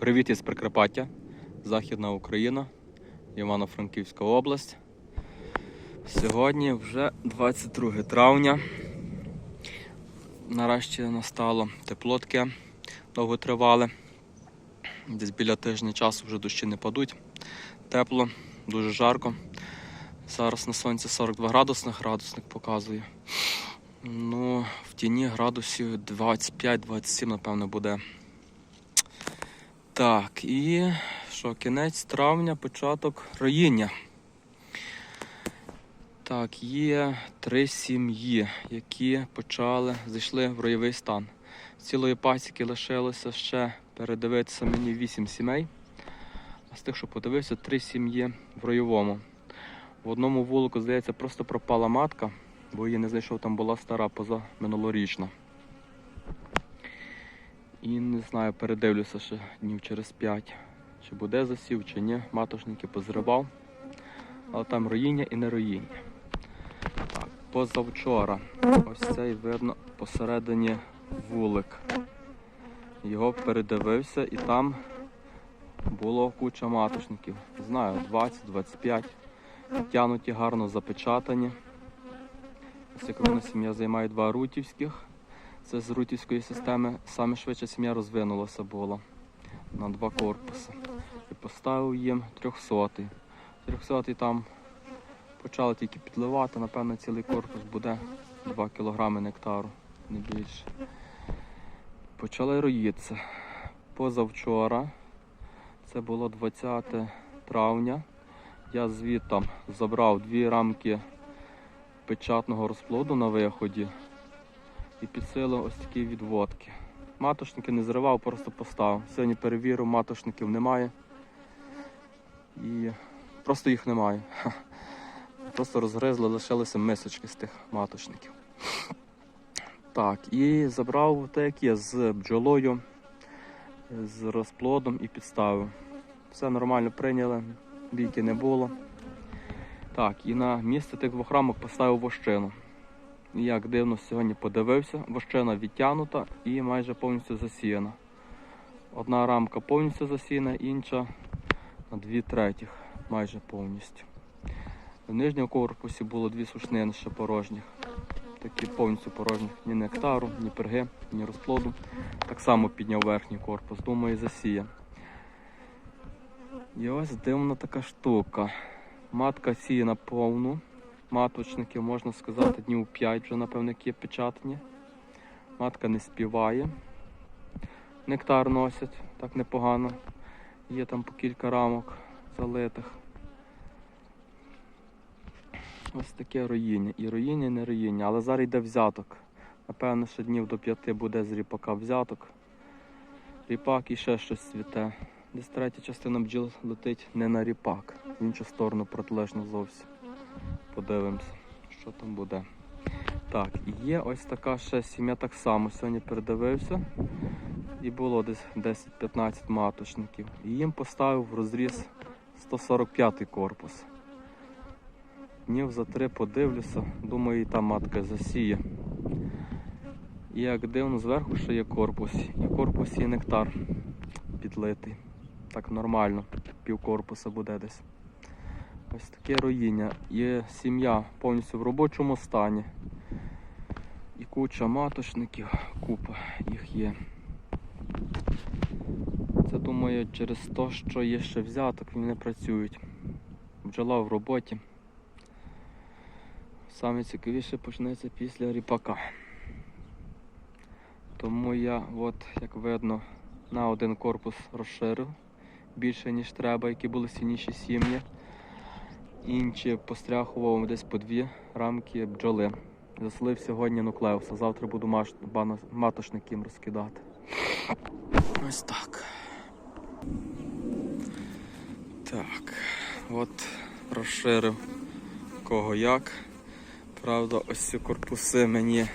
Привіт із Прикарпаття, Західна Україна, Івано-Франківська область. Сьогодні вже 22 травня. Нарешті настало тепло таке довготривале. Десь біля тижня часу вже дощі не падуть. Тепло, дуже жарко. Зараз на сонці 42 градусних, градусник показує. Ну, в тіні градусів 25-27, напевно, буде. Так, і що, кінець травня, початок роїння. Так, є три сім'ї, які почали, зайшли в роєвий стан. З цілої пасіки лишилося ще передивитися мені вісім сімей. А з тих, що подивився, три сім'ї в роєвому. В одному вулику, здається, просто пропала матка, бо її не знайшов, там була стара поза минулорічна. І не знаю, передивлюся ще днів через 5, чи буде засів, чи ні. Матошники позривав. Але там роїння і не роїння. Так, позавчора. Ось цей видно посередині вулик. Його передивився і там було куча матошників. Знаю, 20-25. Тянуті гарно запечатані. Ось як видно, сім'я займає два рутівських. Це з рутівської системи. Саме швидше сім'я розвинулася була на два корпуси. І поставив їм 300. 300 там почали тільки підливати, напевно, цілий корпус буде 2 кг нектару, не більше. Почали роїтися. Позавчора, це було 20 травня, я звідти забрав дві рамки печатного розплоду на виході і підсилив ось такі відводки. Матошники не зривав, просто поставив. Сьогодні перевірив, матошників немає. І просто їх немає. Просто розгризли, лишилися мисочки з тих матошників. Так, і забрав те, як є, з бджолою, з розплодом і підставив. Все нормально прийняли, бійки не було. Так, і на місце тих двох рамок поставив вощину. Як дивно сьогодні подивився, вощина відтягнута і майже повністю засіяна. Одна рамка повністю засіяна, інша на дві третіх майже повністю. В нижньому корпусі було дві сушнини ще порожніх. Такі повністю порожніх ні нектару, ні перги, ні розплоду. Так само підняв верхній корпус, думаю, засіє. І ось дивна така штука. Матка сіє на повну. Маточників, можна сказати, днів 5 вже, напевно, які печатані. Матка не співає. Нектар носять так непогано. Є там по кілька рамок залитих. Ось таке роїння. І роїння, і не роїння. Але зараз йде взяток. Напевно, ще днів до п'яти буде з ріпака взяток. Ріпак і ще щось цвіте. Десь третя частина бджіл летить не на ріпак, в іншу сторону протилежно зовсім. Подивимося, що там буде. Так, є ось така ще сім'я так само. Сьогодні передивився. І було десь 10-15 маточників. І їм поставив в розріз 145 корпус. Днів за три подивлюся, думаю, і та матка засіє. І як дивно, зверху ще є корпус. І в корпусі нектар підлитий. Так нормально, пів корпуса буде десь. Ось таке роїння. Є сім'я повністю в робочому стані. І куча маточників, купа їх є. Це думаю через те, що є ще взяток, вони працюють. Бджола в роботі. Саме цікавіше почнеться після ріпака. Тому я, от, як видно, на один корпус розширив більше, ніж треба, які були сініші сім'ї. Інші постряхував десь по дві рамки бджоли. Заслив сьогодні нуклеуса. Завтра буду маш... бано- матошник розкидати. Ось так. Так, от розширив кого як. Правда, ось ці корпуси мені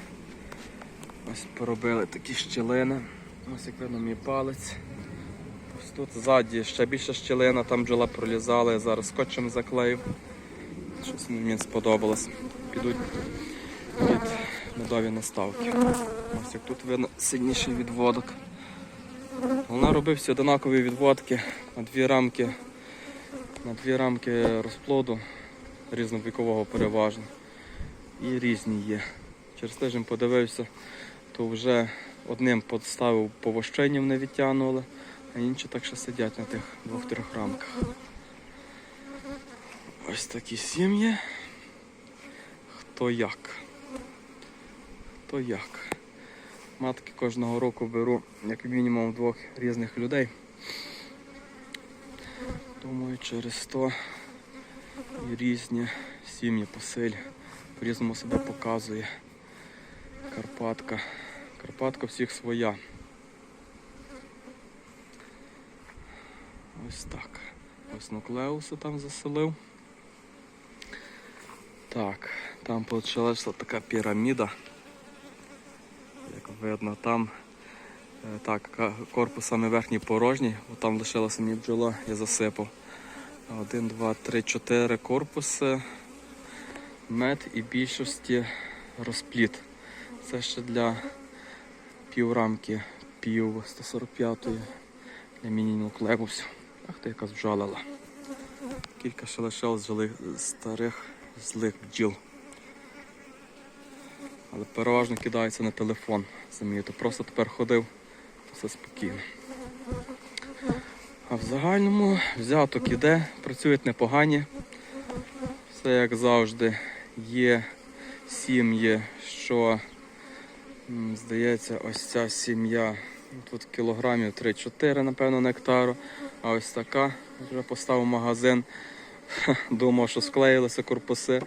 ось поробили такі щілини. Ось як видно мій палець. Тут ззаді ще більше щілина, там бджола пролізала, я зараз скотчем заклеїв. Щось мені сподобалось. Підуть під медові наставки. Ось як тут видно сильніший відводок. Головне робив всі однакові відводки на дві рамки, на дві рамки розплоду різновікового переважно. І різні є. Через тиждень подивився, то вже одним поставив по вони відтягнули, а інші так ще сидять на тих двох-трьох рамках. Ось такі сім'ї. Хто як? Хто як? Матки кожного року беру як мінімум двох різних людей. Думаю, через то і різні сім'ї посиль по-різному себе показує. Карпатка. Карпатка всіх своя. Ось так. Ось нуклеуси там заселив. Так, там почалася така піраміда. Як видно, там е, так, корпус саме верхній порожній, бо там лишилася мені бджола, я засипав. Один, два, три, чотири корпуси, мед і більшості розпліт. Це ще для піврамки, пів 145-ї для міні-нуклеусів. Ах ти яка зжалила. Кілька лишилось злих, старих злих бджіл. Але переважно кидається на телефон. Заміту. Просто тепер ходив, все спокійно. А в загальному взяток іде, працюють непогані. Все як завжди. Є сім'ї, що здається, ось ця сім'я. ну, Тут кілограмів 3-4, напевно, нектару. А ось така вже поставив магазин. Думав, що склеїлися корпуси,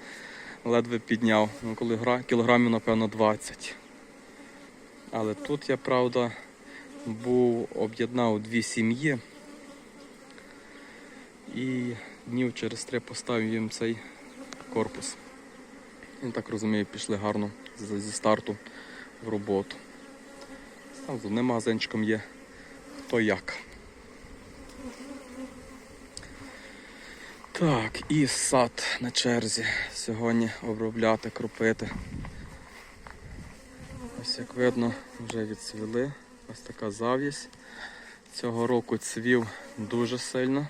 ледве підняв. Ну, коли гра, кілограмів, напевно, 20. Але тут я, правда, був об'єднав дві сім'ї. І днів через три поставив їм цей корпус. І так розумію, пішли гарно зі старту в роботу. Там з одним магазинчиком є хто як. Так, і сад на черзі. Сьогодні обробляти, кропити. Ось як видно, вже відцвіли. Ось така зав'язь. Цього року цвів дуже сильно.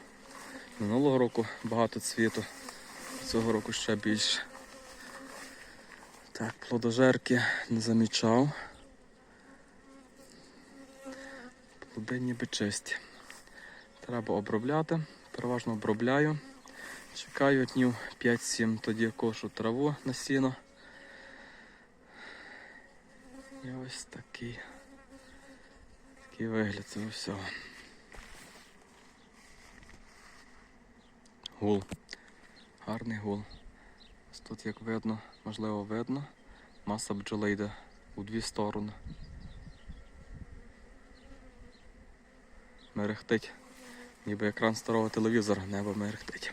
Минулого року багато цвіту, цього року ще більше. Так, плодожерки не замічав. Плоди ніби чисті. Треба обробляти. Переважно обробляю. Чекаю днів 5-7, тоді кошу траву на сіно. І ось такий, такий вигляд цього всього. Гул. Гарний гул. Ось тут, як видно, можливо видно, маса бджоли йде у дві сторони. Мерехтить. Ніби екран старого телевізора, небо мерехтить.